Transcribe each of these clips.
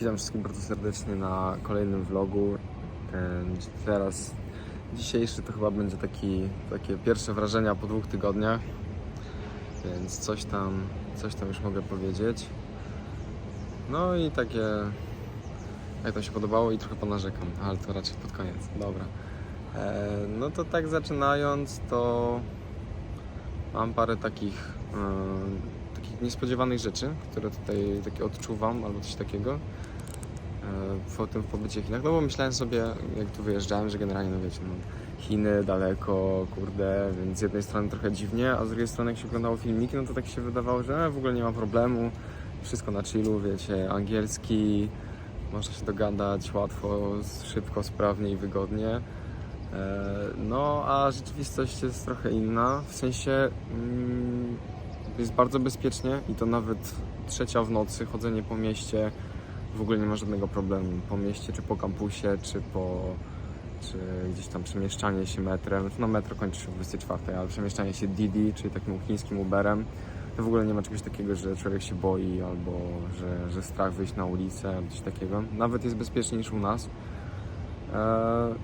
Witam wszystkich bardzo serdecznie na kolejnym vlogu. Teraz dzisiejszy to chyba będzie taki, takie pierwsze wrażenia po dwóch tygodniach, więc coś tam, coś tam już mogę powiedzieć. No i takie, jak to się podobało i trochę ponarzekam, ale to raczej pod koniec. Dobra. E, No to tak zaczynając, to mam parę takich, em, takich niespodziewanych rzeczy, które tutaj takie odczuwam albo coś takiego e, po tym pobycie w Chinach. No bo myślałem sobie, jak tu wyjeżdżałem, że generalnie, no wiecie, no, Chiny daleko, kurde, więc z jednej strony trochę dziwnie, a z drugiej strony jak się oglądało filmiki, no to tak się wydawało, że e, w ogóle nie ma problemu, wszystko na chillu, wiecie, angielski, można się dogadać łatwo, szybko, sprawnie i wygodnie. E, No, a rzeczywistość jest trochę inna, w sensie mm, jest bardzo bezpiecznie i to nawet trzecia w nocy, chodzenie po mieście w ogóle nie ma żadnego problemu. Po mieście, czy po kampusie, czy po czy gdzieś tam przemieszczanie się metrem. No metro kończy się o 24, ale przemieszczanie się Didi, czyli takim chińskim Uberem, to w ogóle nie ma czegoś takiego, że człowiek się boi albo że, że strach wyjść na ulicę, albo coś takiego. Nawet jest bezpieczniej niż u nas. Eee,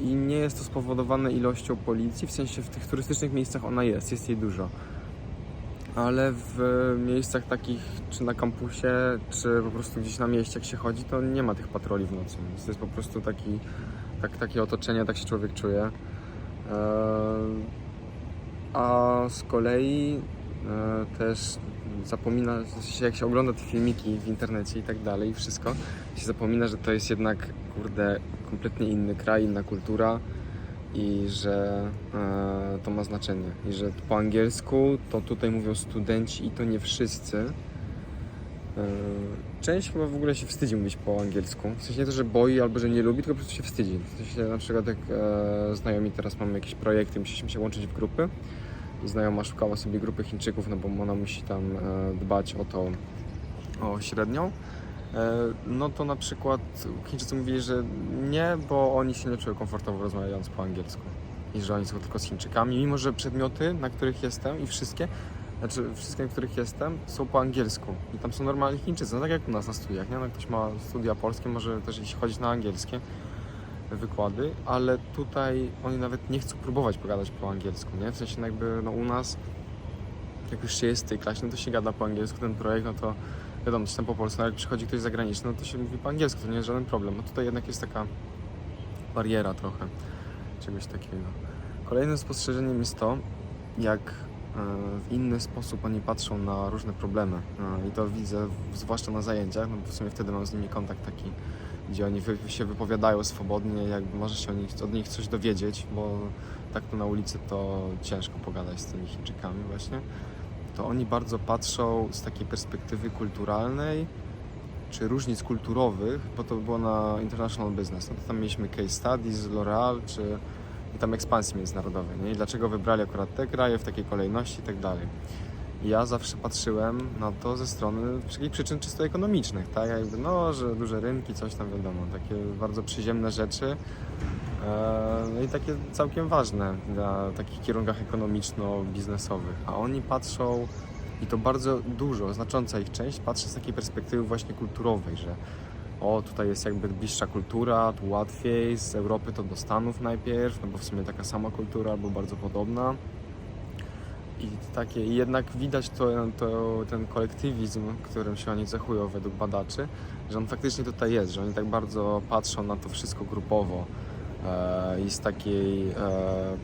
I nie jest to spowodowane ilością policji, w sensie w tych turystycznych miejscach ona jest, jest jej dużo. Ale w miejscach takich, czy na kampusie, czy po prostu gdzieś na mieście, jak się chodzi, to nie ma tych patroli w nocy. Więc to jest po prostu taki, tak, takie otoczenie, tak się człowiek czuje. Eee, A z kolei e, też zapomina, sensie jak się ogląda te filmiki w internecie i tak dalej, wszystko, się zapomina, że to jest jednak, kurde, kompletnie inny kraj, inna kultura i że e, to ma znaczenie. I że po angielsku to tutaj mówią studenci i to nie wszyscy. E, część chyba w ogóle się wstydzi mówić po angielsku. W sensie nie to, że boi albo że nie lubi, tylko po prostu się wstydzi. W sensie na przykład jak e, znajomi teraz mamy jakieś projekty, musieliśmy się łączyć w grupy i znajoma szukała sobie grupy Chińczyków, no bo ona musi tam e, dbać o to, o średnią. E, No to na przykład Chińczycy mówili, że nie, bo oni się nie czują komfortowo rozmawiając po angielsku. I że oni są tylko z Chińczykami, mimo że przedmioty, na których jestem i wszystkie, znaczy wszystkie, na których jestem, są po angielsku. I tam są normalni Chińczycy, no tak jak u nas na studiach, nie? No ktoś ma studia polskie, może też iść chodzić na angielskie wykłady, ale tutaj oni nawet nie chcą próbować pogadać po angielsku, nie? W sensie no jakby no u nas, jak już się jest w tej klasie, no to się gada po angielsku, ten projekt, no to wiadomo, tam po polsku, jak przychodzi ktoś zagraniczny, no to się mówi po angielsku, to nie jest żaden problem. No tutaj jednak jest taka bariera trochę czegoś takiego. Kolejnym spostrzeżeniem jest to, jak e, w inny sposób oni patrzą na różne problemy. E, I to widzę zwłaszcza na zajęciach, no bo w sumie wtedy mam z nimi kontakt taki, gdzie oni się wypowiadają swobodnie, jakby możesz się od nich, od nich coś dowiedzieć, bo tak tu na ulicy to ciężko pogadać z tymi Chińczykami właśnie. To oni bardzo patrzą z takiej perspektywy kulturalnej, czy różnic kulturowych, bo to było na International Business. No to tam mieliśmy case studies L'Oreal, czy i tam ekspansji międzynarodowej, nie? I dlaczego wybrali akurat te kraje w takiej kolejności i tak dalej. Ja zawsze patrzyłem na to ze strony takich przyczyn czysto ekonomicznych, tak? Jakby, no, że duże rynki, coś tam wiadomo, takie bardzo przyziemne rzeczy. E, No i takie całkiem ważne na takich kierunkach ekonomiczno-biznesowych. A oni patrzą, i to bardzo dużo, znacząca ich część, patrzy z takiej perspektywy właśnie kulturowej, że o, tutaj jest jakby bliższa kultura, tu łatwiej, z Europy to do Stanów najpierw, no bo w sumie taka sama kultura albo bardzo podobna. I takie, i jednak widać to, to, ten kolektywizm, którym się oni cechują według badaczy, że on faktycznie tutaj jest, że oni tak bardzo patrzą na to wszystko grupowo i z takiej e,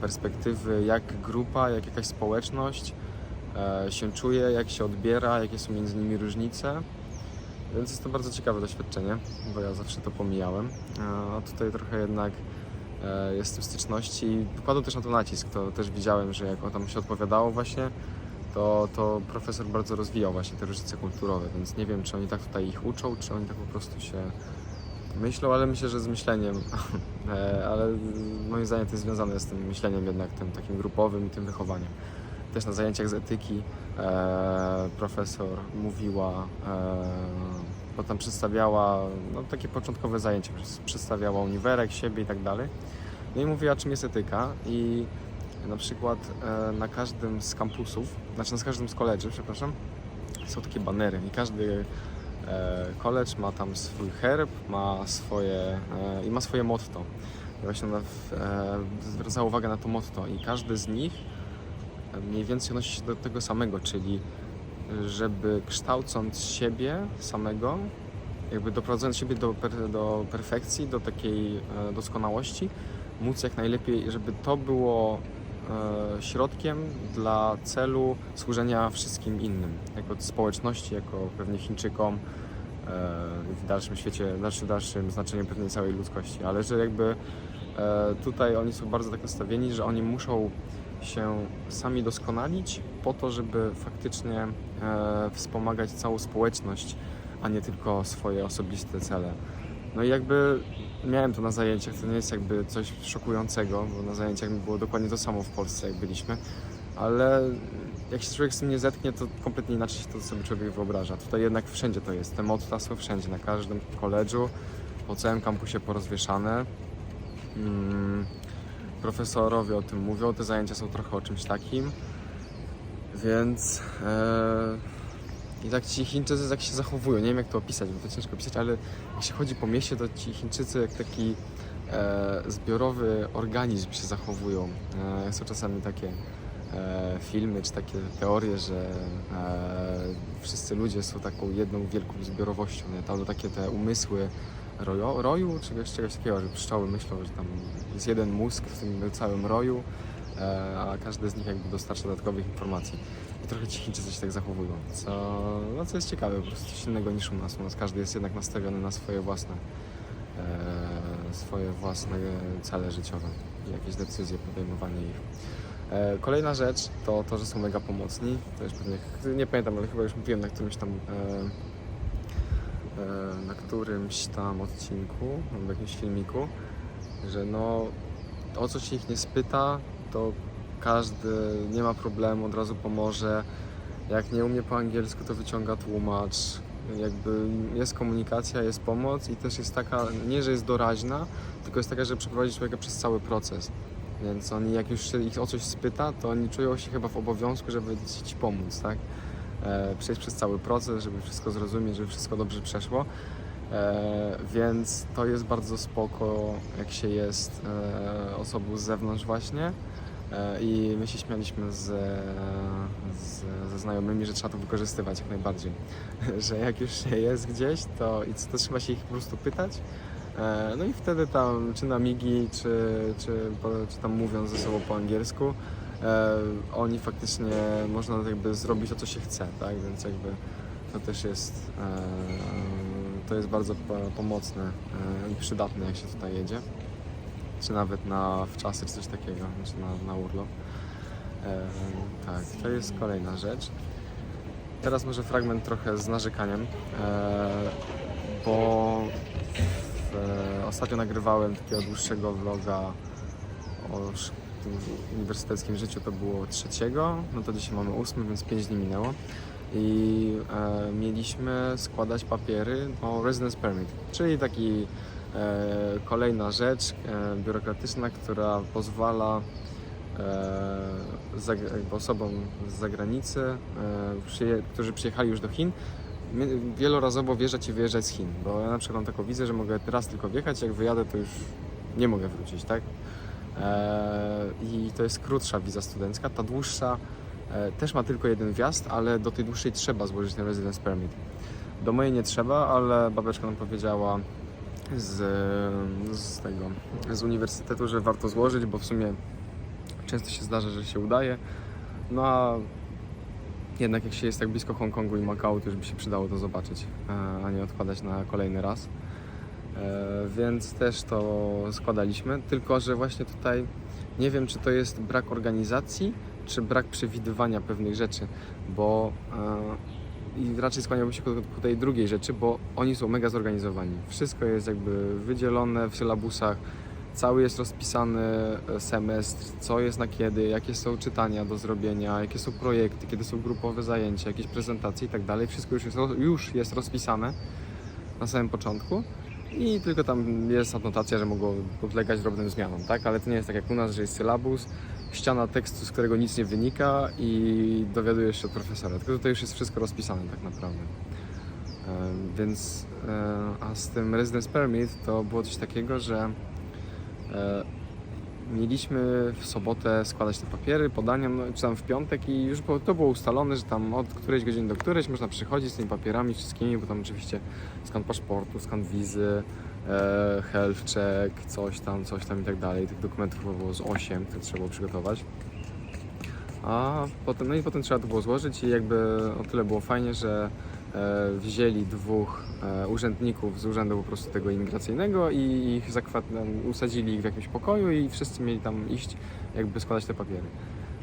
perspektywy, jak grupa, jak jakaś społeczność e, się czuje, jak się odbiera, jakie są między nimi różnice. Więc jest to bardzo ciekawe doświadczenie, bo ja zawsze to pomijałem. E, A tutaj trochę jednak e, jest w styczności i kładł też na to nacisk. To też widziałem, że jak tam się odpowiadało właśnie, to, to profesor bardzo rozwijał właśnie te różnice kulturowe, więc nie wiem, czy oni tak tutaj ich uczą, czy oni tak po prostu się myślą, ale myślę, że z myśleniem, E, ale moim zdaniem to jest związane z tym myśleniem jednak tym takim grupowym i tym wychowaniem. Też na zajęciach z etyki e, profesor mówiła, e, tam przedstawiała no, takie początkowe zajęcia, przedstawiała uniwerek, siebie i tak dalej. No i mówiła, czym jest etyka i na przykład e, na każdym z kampusów, znaczy na każdym z college'y, przepraszam, są takie banery i każdy college, ma tam swój herb, ma swoje e, i ma swoje motto. Właśnie e, zwraca uwagę na to motto i każdy z nich e, mniej więcej odnosi się do tego samego, czyli żeby kształcąc siebie samego, jakby doprowadzając siebie do, do perfekcji, do takiej e, doskonałości, móc jak najlepiej, żeby to było e, środkiem dla celu służenia wszystkim innym, jako społeczności, jako pewnie Chińczykom, e, w dalszym świecie, dalszym, dalszym znaczeniu pewnie całej ludzkości, ale że jakby e, tutaj oni są bardzo tak nastawieni, że oni muszą się sami doskonalić po to, żeby faktycznie e, wspomagać całą społeczność, a nie tylko swoje osobiste cele. No i jakby miałem to na zajęciach, to nie jest jakby coś szokującego, bo na zajęciach było dokładnie to samo w Polsce, jak byliśmy, ale jak się człowiek z tym nie zetknie, to kompletnie inaczej się to sobie człowiek wyobraża. Tutaj jednak wszędzie to jest, te motta są wszędzie, na każdym koledżu, po całym kampusie porozwieszane. Mm, profesorowie o tym mówią, te zajęcia są trochę o czymś takim, więc e, i tak ci Chińczycy tak się zachowują, nie wiem jak to opisać, bo to ciężko opisać, ale jak się chodzi po mieście, to ci Chińczycy jak taki e, zbiorowy organizm się zachowują. E, są czasami takie e, filmy czy takie teorie, że e, wszyscy ludzie są taką jedną wielką zbiorowością, nie? Tam takie te umysły roju, roju czegoś, czegoś takiego, że pszczoły myślą, że tam jest jeden mózg w tym całym roju, e, a każdy z nich jakby dostarcza dodatkowych informacji. Trochę ci Chińczycy się tak zachowują, co, no, co jest ciekawe, po prostu coś innego niż u nas. U nas każdy jest jednak nastawiony na swoje własne, e, swoje własne cele życiowe i jakieś decyzje, podejmowanie ich. E, kolejna rzecz to to, że są mega pomocni. To już pewnie, nie pamiętam, ale chyba już mówiłem na którymś tam e, e, na którymś tam odcinku, w jakimś filmiku, że no o co się ich nie spyta, to każdy nie ma problemu, od razu pomoże. Jak nie umie po angielsku, to wyciąga tłumacz. Jakby jest komunikacja, jest pomoc i też jest taka, nie że jest doraźna, tylko jest taka, że przeprowadzi człowieka przez cały proces. Więc oni, jak już się ich o coś spyta, to oni czują się chyba w obowiązku, żeby ci pomóc, tak? E, przejść przez cały proces, żeby wszystko zrozumieć, żeby wszystko dobrze przeszło. E, więc to jest bardzo spoko, jak się jest e, osobą z zewnątrz właśnie. E, I my się śmialiśmy z, z, ze znajomymi, że trzeba to wykorzystywać jak najbardziej. że jak już się jest gdzieś, to, to trzeba się ich po prostu pytać. E, No i wtedy tam, czy na migi, czy, czy, czy tam mówiąc ze sobą po angielsku, e, oni faktycznie można jakby zrobić to, co się chce, tak? Więc jakby to też jest, e, to jest bardzo po- pomocne e, i przydatne, jak się tutaj jedzie. Czy nawet na wczasy, czy coś takiego, czy na, na urlop. E, tak, to jest kolejna rzecz. Teraz może fragment trochę z narzekaniem, e, bo w, e, ostatnio nagrywałem takiego dłuższego vloga o tym uniwersyteckim życiu, to było trzeciego, no to dzisiaj mamy ósmy, więc pięć dni minęło i e, mieliśmy składać papiery o residence permit, czyli taki kolejna rzecz e, biurokratyczna, która pozwala e, osobom z zagranicy, e, którzy przyjechali już do Chin, wielorazowo wjeżdżać i wyjeżdżać z Chin, bo ja na przykład mam taką wizję, że mogę raz tylko wjechać, jak wyjadę to już nie mogę wrócić, tak? E, I to jest krótsza wiza studencka, ta dłuższa e, też ma tylko jeden wjazd, ale do tej dłuższej trzeba złożyć ten residence permit. Do mojej nie trzeba, ale babeczka nam powiedziała z, z tego, z uniwersytetu, że warto złożyć, bo w sumie często się zdarza, że się udaje. No a jednak jak się jest tak blisko Hongkongu i Makao, to już by się przydało to zobaczyć, e, a nie odkładać na kolejny raz. E, Więc też to składaliśmy, tylko że właśnie tutaj nie wiem, czy to jest brak organizacji, czy brak przewidywania pewnych rzeczy, bo e, i raczej skłaniałbym się ku, ku tej drugiej rzeczy, bo oni są mega zorganizowani. Wszystko jest jakby wydzielone w sylabusach, cały jest rozpisany e, semestr, co jest na kiedy, jakie są czytania do zrobienia, jakie są projekty, kiedy są grupowe zajęcia, jakieś prezentacje i tak dalej. Wszystko już jest, już jest rozpisane na samym początku i tylko tam jest anotacja, że mogą podlegać drobnym zmianom, tak? Ale to nie jest tak jak u nas, że jest sylabus, ściana tekstu, z którego nic nie wynika i dowiadujesz się od profesora. Tylko tutaj już jest wszystko rozpisane tak naprawdę. Więc, e, a z tym Residence Permit to było coś takiego, że e, mieliśmy w sobotę składać te papiery, podania, no, czy tam w piątek i już to było ustalone, że tam od którejś godziny do którejś można przychodzić z tymi papierami wszystkimi, bo tam oczywiście skan paszportu, skan wizy, health check, coś tam, coś tam i tak dalej. Tych dokumentów było z 8, które trzeba było przygotować. A potem, no i potem trzeba to było złożyć i jakby o tyle było fajnie, że e, wzięli dwóch e, urzędników z urzędu po prostu tego imigracyjnego i ich zakwat- usadzili ich w jakimś pokoju i wszyscy mieli tam iść jakby składać te papiery.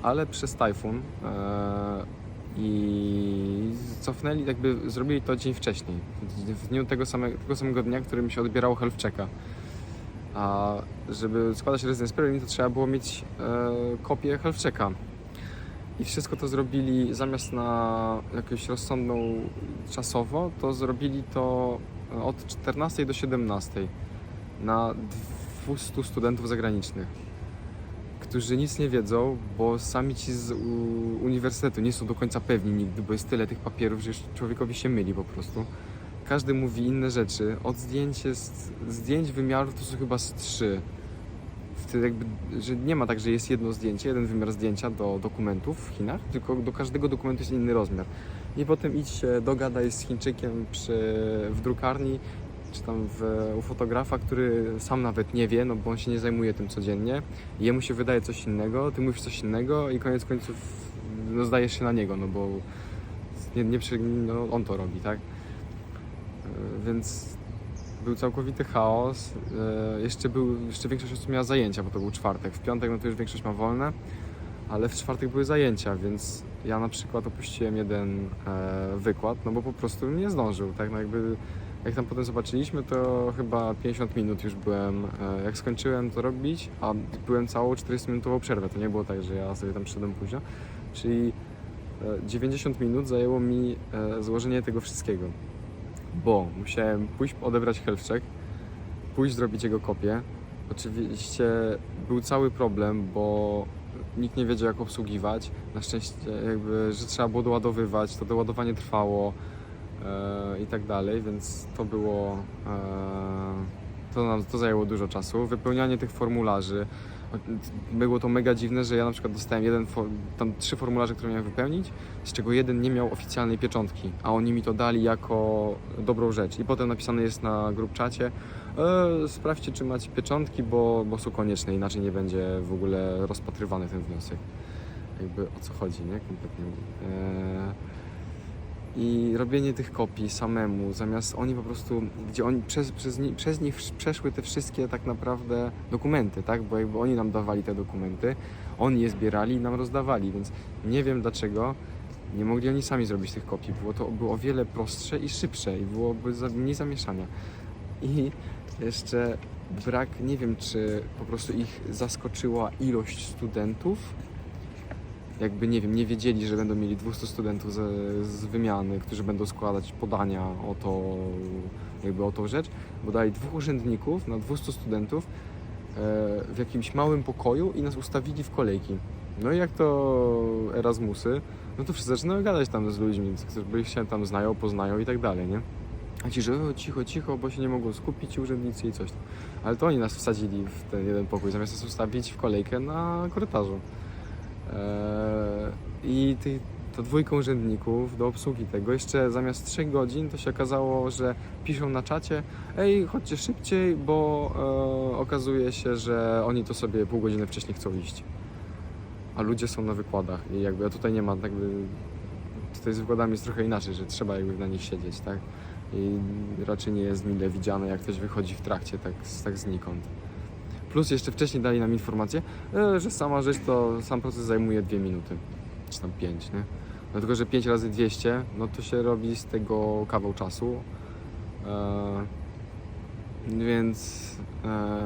Ale przez tajfun e, i cofnęli, jakby zrobili to dzień wcześniej, w dniu tego samego, tego samego dnia, którym się odbierało health checka. A żeby składać residence permit, to trzeba było mieć e, kopię health checka. I wszystko to zrobili zamiast na jakąś rozsądną czasowo, to zrobili to od 14 do 17 na 200 studentów zagranicznych, którzy nic nie wiedzą, bo sami ci z uniwersytetu nie są do końca pewni nigdy, bo jest tyle tych papierów, że człowiekowi się myli po prostu. Każdy mówi inne rzeczy. Od zdjęć jest, zdjęć wymiarów to są chyba z trzy. Wtedy jakby, że nie ma tak, że jest jedno zdjęcie, jeden wymiar zdjęcia do dokumentów w Chinach, tylko do każdego dokumentu jest inny rozmiar. I potem idź się dogadaj z Chińczykiem przy, w drukarni, czy tam w, u fotografa, który sam nawet nie wie, no bo on się nie zajmuje tym codziennie. Jemu się wydaje coś innego, ty mówisz coś innego i koniec końców no, zdajesz się na niego, no bo nie, nie, no, on to robi, tak? E, Więc był całkowity chaos. E, Jeszcze, był, jeszcze większość osób miała zajęcia, bo to był czwartek. W piątek no to już większość ma wolne, ale w czwartek były zajęcia, więc ja na przykład opuściłem jeden e, wykład, no bo po prostu nie zdążył, tak? No jakby, jak tam potem zobaczyliśmy, to chyba 50 minut już byłem, e, jak skończyłem to robić, a byłem całą 40-minutową przerwę. To nie było tak, że ja sobie tam przyszedłem późno. Czyli e, 90 minut zajęło mi e, złożenie tego wszystkiego bo musiałem pójść odebrać health check, pójść zrobić jego kopię. Oczywiście był cały problem, bo nikt nie wiedział jak obsługiwać. Na szczęście jakby, że trzeba było doładowywać, to doładowanie trwało e, i tak dalej, więc to było e, to, nam, to zajęło dużo czasu. Wypełnianie tych formularzy. Było to mega dziwne, że ja na przykład dostałem jeden, tam trzy formularze, które miałem wypełnić, z czego jeden nie miał oficjalnej pieczątki, a oni mi to dali jako dobrą rzecz. I potem napisane jest na grup czacie, e, sprawdźcie czy macie pieczątki, bo, bo są konieczne, inaczej nie będzie w ogóle rozpatrywany ten wniosek. Jakby o co chodzi, nie? Kompletnie. E, i robienie tych kopii samemu, zamiast oni po prostu, gdzie oni przez, przez, ni- przez nich przeszły te wszystkie tak naprawdę dokumenty, tak? Bo jakby oni nam dawali te dokumenty, oni je zbierali i nam rozdawali, więc nie wiem dlaczego nie mogli oni sami zrobić tych kopii. Było to było o wiele prostsze i szybsze i byłoby mniej zamieszania. I jeszcze brak, nie wiem czy po prostu ich zaskoczyła ilość studentów, jakby nie wiem, nie wiedzieli, że będą mieli 200 studentów z, z wymiany, którzy będą składać podania o to, jakby o tą rzecz, bo dali dwóch urzędników na 200 studentów e, w jakimś małym pokoju i nas ustawili w kolejki. No i jak to Erasmusy, no to wszyscy zaczynają gadać tam z ludźmi, którzy się tam znają, poznają i tak dalej, nie? A ci, że o, cicho, cicho, bo się nie mogą skupić urzędnicy i coś tam. Ale to oni nas wsadzili w ten jeden pokój, zamiast nas ustawić w kolejkę na korytarzu. Eee, I ty, to dwójką urzędników do obsługi tego, jeszcze zamiast 3 godzin to się okazało, że piszą na czacie ej, chodźcie szybciej, bo e, okazuje się, że oni to sobie pół godziny wcześniej chcą iść. A ludzie są na wykładach i jakby tutaj nie ma jakby... Tutaj z wykładami jest trochę inaczej, że trzeba jakby na nich siedzieć, tak? I raczej nie jest mile widziane, jak ktoś wychodzi w trakcie tak, tak znikąd. Plus jeszcze wcześniej dali nam informację, e, że sama rzecz to sam proces zajmuje 2 minuty, czy tam 5, nie? Dlatego, że 5 razy 200, no to się robi z tego kawał czasu. E, więc e,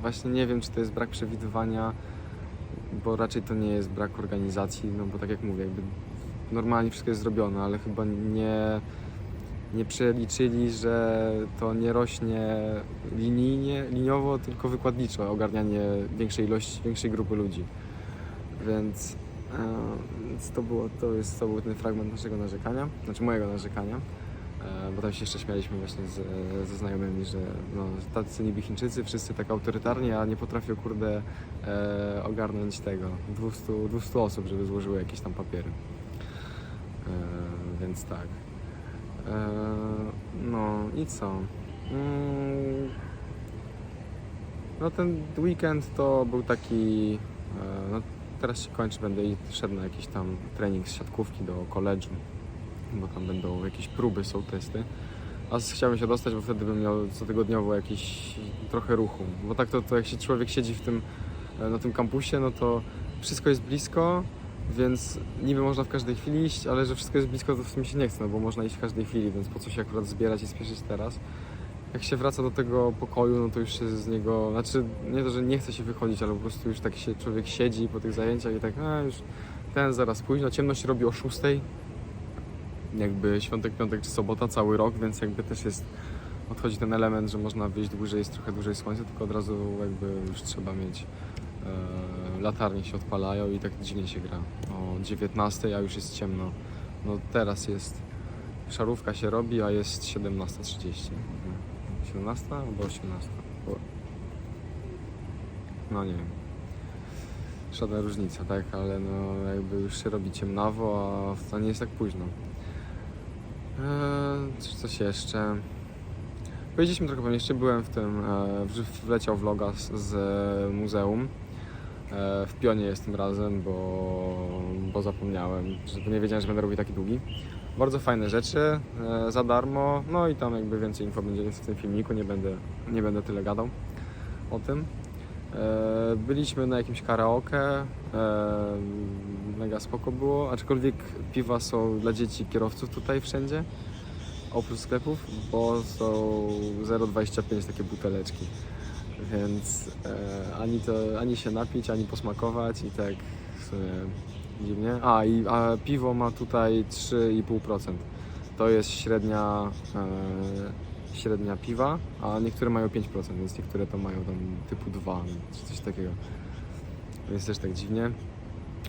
właśnie nie wiem, czy to jest brak przewidywania, bo raczej to nie jest brak organizacji, no bo tak jak mówię, jakby normalnie wszystko jest zrobione, ale chyba nie, nie przeliczyli, że to nie rośnie linijnie, liniowo, tylko wykładniczo, ogarnianie większej ilości, większej grupy ludzi. Więc, e, więc to, było, to, jest, to był ten fragment naszego narzekania, znaczy mojego narzekania. E, bo tam się jeszcze śmialiśmy właśnie z, ze znajomymi, że no, tacy niby Chińczycy, wszyscy tak autorytarni, a nie potrafią kurde e, ogarnąć tego 200, 200 osób, żeby złożyły jakieś tam papiery. E, więc tak. E, no i co? Mm, no ten weekend to był taki. E, no, teraz się kończy, będę szedł na jakiś tam trening z siatkówki do koledżu, bo tam będą jakieś próby, są testy. A chciałbym się dostać, bo wtedy bym miał cotygodniowo jakiś trochę ruchu. Bo tak to, to jak się człowiek siedzi w tym, e, na tym kampusie, no to wszystko jest blisko, więc niby można w każdej chwili iść, ale że wszystko jest blisko, to w sumie się nie chce, no bo można iść w każdej chwili, więc po co się akurat zbierać i spieszyć teraz. Jak się wraca do tego pokoju, no to już się z niego, znaczy nie to, że nie chce się wychodzić, ale po prostu już tak się człowiek siedzi po tych zajęciach i tak, a już ten zaraz późno, ciemność robi o 6, jakby świątek, piątek czy sobota, cały rok, więc jakby też jest, odchodzi ten element, że można wyjść dłużej, jest trochę dłużej słońce, tylko od razu jakby już trzeba mieć, e, latarnie się odpalają i tak dziwnie się gra. O 19, a już jest ciemno. No teraz jest, szarówka się robi, a jest 17.30. Mhm. 17 albo 18? Bo... No nie wiem. Żadna różnica, tak? Ale no jakby już się robi ciemnawo, a wcale nie jest tak późno. Eee, czy coś jeszcze? Powiedzieliśmy trochę pewnie, jeszcze byłem w tym, e, wleciał vloga z, z muzeum. E, w pionie jest tym razem, bo, bo zapomniałem, że nie wiedziałem, że będę robił taki długi. Bardzo fajne rzeczy, e, za darmo, no i tam jakby więcej info będzie w tym filmiku, nie będę, nie będę tyle gadał o tym. E, byliśmy na jakimś karaoke, mega spoko było, aczkolwiek piwa są dla dzieci kierowców tutaj wszędzie, oprócz sklepów, bo są 0,25 takie buteleczki. Więc e, ani, to, ani się napić, ani posmakować i tak sumie dziwnie. A, i, a piwo ma tutaj 3,5%. To jest średnia, e, średnia piwa, a niektóre mają 5%, więc niektóre to mają tam typu 2 czy coś takiego. Więc też tak dziwnie.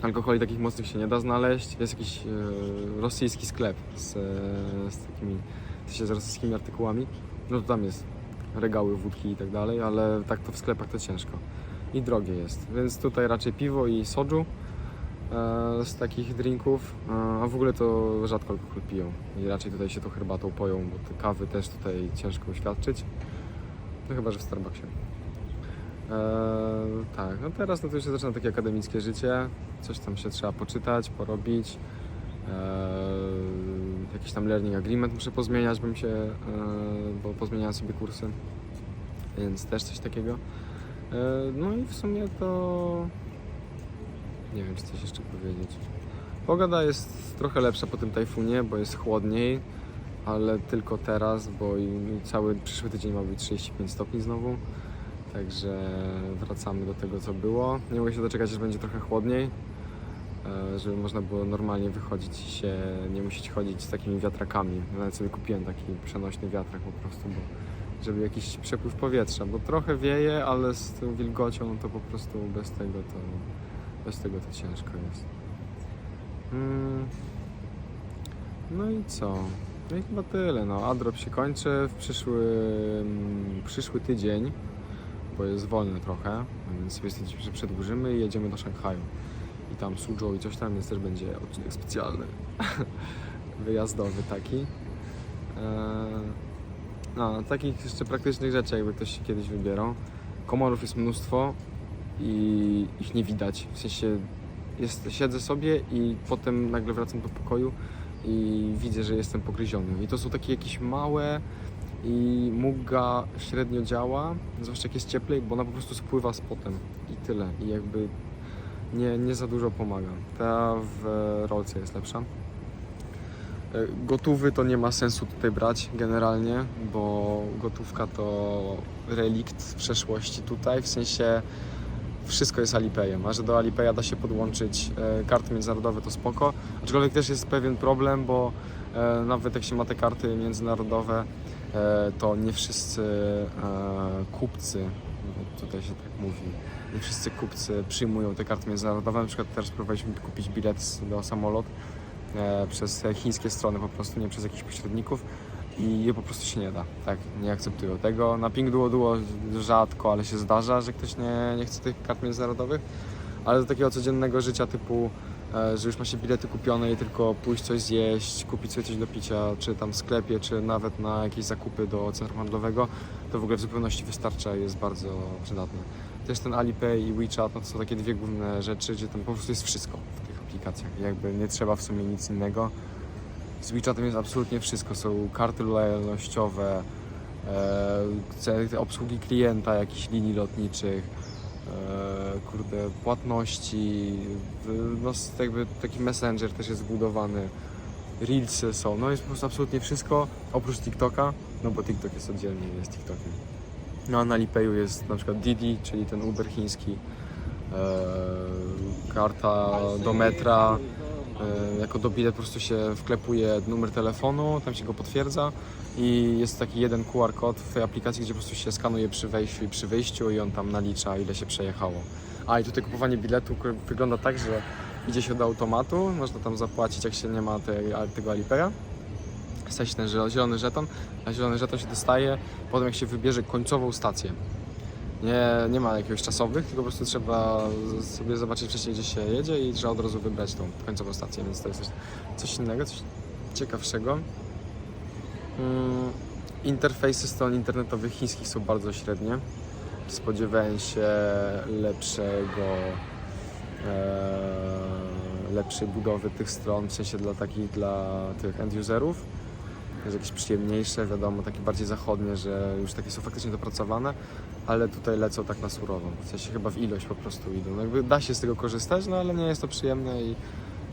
Alkoholi takich mocnych się nie da znaleźć. Jest jakiś e, rosyjski sklep z, e, z takimi z rosyjskimi artykułami. No to tam jest regały wódki i tak dalej, ale tak to w sklepach to ciężko. I drogie jest. Więc tutaj raczej piwo i soju e, z takich drinków, e, a w ogóle to rzadko alkohol piją. I raczej tutaj się to herbatą poją, bo te kawy też tutaj ciężko uświadczyć. No chyba, że w Starbucksie. E, tak, no teraz no to już się zaczyna takie akademickie życie. Coś tam się trzeba poczytać, porobić. E, jakiś tam learning agreement muszę pozmieniać, bym się, e, bo pozmieniałem sobie kursy, więc też coś takiego. E, no i w sumie to nie wiem, czy coś jeszcze powiedzieć. Pogoda jest trochę lepsza po tym tajfunie, bo jest chłodniej, ale tylko teraz, bo i cały przyszły tydzień ma być 35 stopni znowu. Także wracamy do tego, co było. Nie mogę się doczekać, aż będzie trochę chłodniej, żeby można było normalnie wychodzić i się nie musieć chodzić z takimi wiatrakami. Nawet sobie kupiłem taki przenośny wiatrak po prostu, bo żeby jakiś przepływ powietrza, bo trochę wieje, ale z tą wilgocią no to po prostu bez tego to, bez tego to ciężko jest. Mm. No i co? No i chyba tyle. No, Adrop się kończy w przyszły, mm, przyszły tydzień, bo jest wolny trochę, więc sobie że przedłużymy i jedziemy do Szanghaju. I tam Suzhou i coś tam, więc też będzie odcinek specjalny, wyjazdowy taki. Eee, no, takich jeszcze praktycznych rzeczy, jakby ktoś się kiedyś wybierał. Komorów jest mnóstwo i ich nie widać. W sensie jest, siedzę sobie i potem nagle wracam do pokoju i widzę, że jestem pogryziony. I to są takie jakieś małe i muga średnio działa, zwłaszcza jak jest cieplej, bo ona po prostu spływa z potem i tyle. I jakby nie, nie za dużo pomaga. Ta w rolce jest lepsza. E, Gotówy to nie ma sensu tutaj brać generalnie, bo gotówka to relikt z przeszłości tutaj, w sensie wszystko jest Alipayem, a że do Alipaya da się podłączyć e, karty międzynarodowe to spoko, aczkolwiek też jest pewien problem, bo e, nawet jak się ma te karty międzynarodowe, to nie wszyscy kupcy, tutaj się tak mówi, nie wszyscy kupcy przyjmują te karty międzynarodowe, na przykład teraz próbowaliśmy kupić bilet do samolot, e, przez chińskie strony po prostu, nie przez jakichś pośredników i po prostu się nie da, tak, nie akceptują tego. Na Ping Duo Duo rzadko, ale się zdarza, że ktoś nie, nie chce tych kart międzynarodowych, ale do takiego codziennego życia typu, e, że już ma się bilety kupione i tylko pójść coś zjeść, kupić sobie coś do picia, czy tam w sklepie, czy nawet na jakieś zakupy do centrum handlowego, to w ogóle w zupełności wystarcza i jest bardzo przydatne. Też ten Alipay i WeChat, no to są takie dwie główne rzeczy, gdzie tam po prostu jest wszystko w tych aplikacjach. Jakby nie trzeba w sumie nic innego. Z WeChatem jest absolutnie wszystko. Są karty lojalnościowe, e, obsługi klienta, jakichś linii lotniczych, e, kurde, płatności, no jakby taki messenger też jest zbudowany, reelsy są, no jest po prostu absolutnie wszystko, oprócz TikToka, no bo TikTok jest oddzielnie, jest TikTokiem. No na Lipayu jest na przykład Didi, czyli ten Uber chiński, e, karta do metra, e, jako do bilet po prostu się wklepuje numer telefonu, tam się go potwierdza i jest taki jeden QR kod w tej aplikacji, gdzie po prostu się skanuje przy wejściu i przy wyjściu i on tam nalicza ile się przejechało. A i tutaj kupowanie biletu wygląda tak, że idzie się do automatu, można tam zapłacić jak się nie ma tej, tego Alipaya. Stać ten ziel- zielony żeton, a zielony żeton się dostaje potem jak się wybierze końcową stację. Nie, nie ma jakiegoś czasowych, tylko po prostu trzeba sobie zobaczyć wcześniej, gdzie się jedzie i trzeba od razu wybrać tą końcową stację, więc to jest coś, coś innego, coś ciekawszego. Mm, interfejsy stron internetowych chińskich są bardzo średnie. Spodziewałem się lepszego, e, lepszej budowy tych stron, w sensie dla takich, dla tych end-userów. Jest jakieś przyjemniejsze, wiadomo, takie bardziej zachodnie, że już takie są faktycznie dopracowane, ale tutaj lecą tak na surowo. W sensie chyba w ilość po prostu idą. No jakby da się z tego korzystać, no ale nie jest to przyjemne i,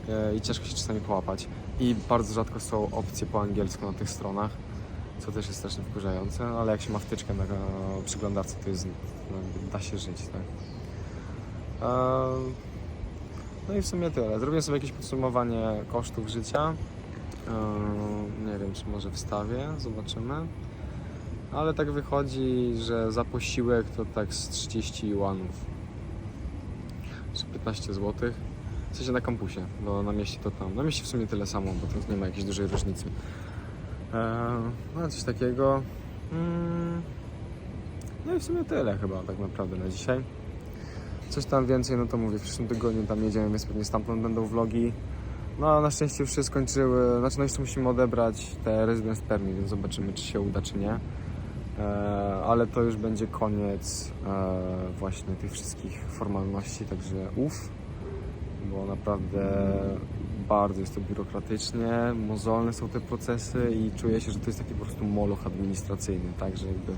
e, i ciężko się czasami połapać. I bardzo rzadko są opcje po angielsku na tych stronach, co też jest strasznie wkurzające, no ale jak się ma wtyczkę na przeglądarce, to jest, no, da się żyć, tak. E, No i w sumie tyle. Zrobię sobie jakieś podsumowanie kosztów życia. Nie wiem, czy może wstawię, zobaczymy. Ale tak wychodzi, że za posiłek to tak z 30 juanów. Czy 15 zł. W sensie na kampusie, bo na mieście to tam. Na mieście w sumie tyle samo, bo to nie ma jakiejś dużej różnicy. No coś takiego. Mm. No i w sumie tyle chyba tak naprawdę na dzisiaj. Coś tam więcej, no to mówię, w przyszłym tygodniu tam jedziemy, więc pewnie stamtąd będą vlogi. No na szczęście już się skończyły, znaczy no jeszcze musimy odebrać te residence permit, więc zobaczymy czy się uda czy nie. E, ale to już będzie koniec e, właśnie tych wszystkich formalności, także uff, bo naprawdę bardzo jest to biurokratycznie, mozolne są te procesy i czuję się, że to jest taki po prostu moloch administracyjny, tak, że jakby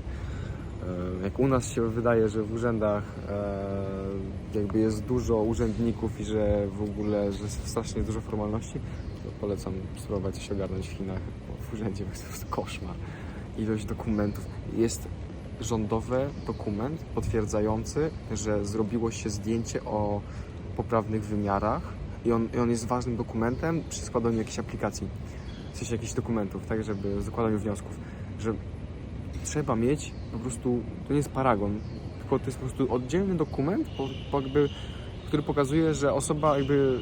jak u nas się wydaje, że w urzędach e, jakby jest dużo urzędników i że w ogóle, że jest strasznie dużo formalności, to polecam spróbować coś ogarnąć w Chinach, bo w urzędzie jest po prostu koszmar. Ilość dokumentów. Jest rządowy dokument potwierdzający, że zrobiło się zdjęcie o poprawnych wymiarach i on, i on jest ważnym dokumentem przy składaniu jakiejś aplikacji, w sensie jakichś dokumentów, tak, żeby zakładaniu wniosków, trzeba mieć po prostu, to nie jest paragon, tylko to jest po prostu oddzielny dokument, po, po jakby, który pokazuje, że osoba, jakby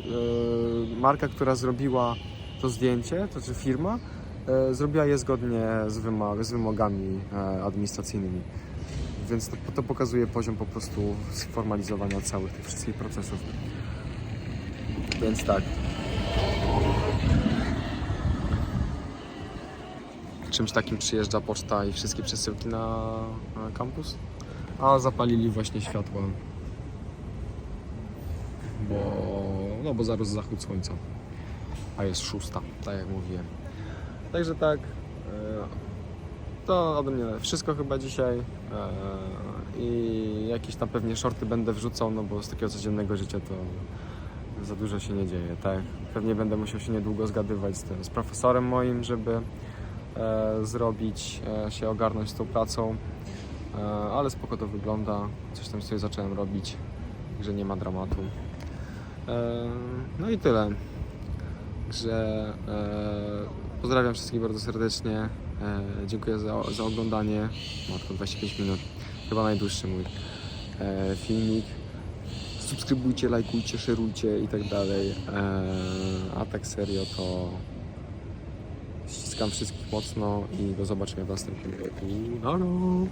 e, marka, która zrobiła to zdjęcie, to czy firma, e, zrobiła je zgodnie z, wymag, z wymogami e, administracyjnymi. Więc to, to pokazuje poziom po prostu sformalizowania całych tych wszystkich procesów. Więc tak. Czymś takim przyjeżdża poczta i wszystkie przesyłki na, kampus. A zapalili właśnie światła. Bo, no bo zaraz zachód słońca. A jest szósta, tak jak mówiłem. Także tak. e, To ode mnie wszystko chyba dzisiaj. e, I jakieś tam pewnie shorty będę wrzucał, no bo z takiego codziennego życia to za dużo się nie dzieje, tak. Pewnie będę musiał się niedługo zgadywać z tym, z profesorem moim, żeby zrobić, e, się ogarnąć z tą pracą. E, ale spoko to wygląda. Coś tam sobie zacząłem robić, że nie ma dramatu. E, no i tyle. Że e, pozdrawiam wszystkich bardzo serdecznie. E, dziękuję za, za oglądanie. Matko, 25 minut. Chyba najdłuższy mój e, filmik. Subskrybujcie, lajkujcie, szerujcie i tak dalej. E, a tak serio to Witam wszystkich mocno i do zobaczenia w następnym na.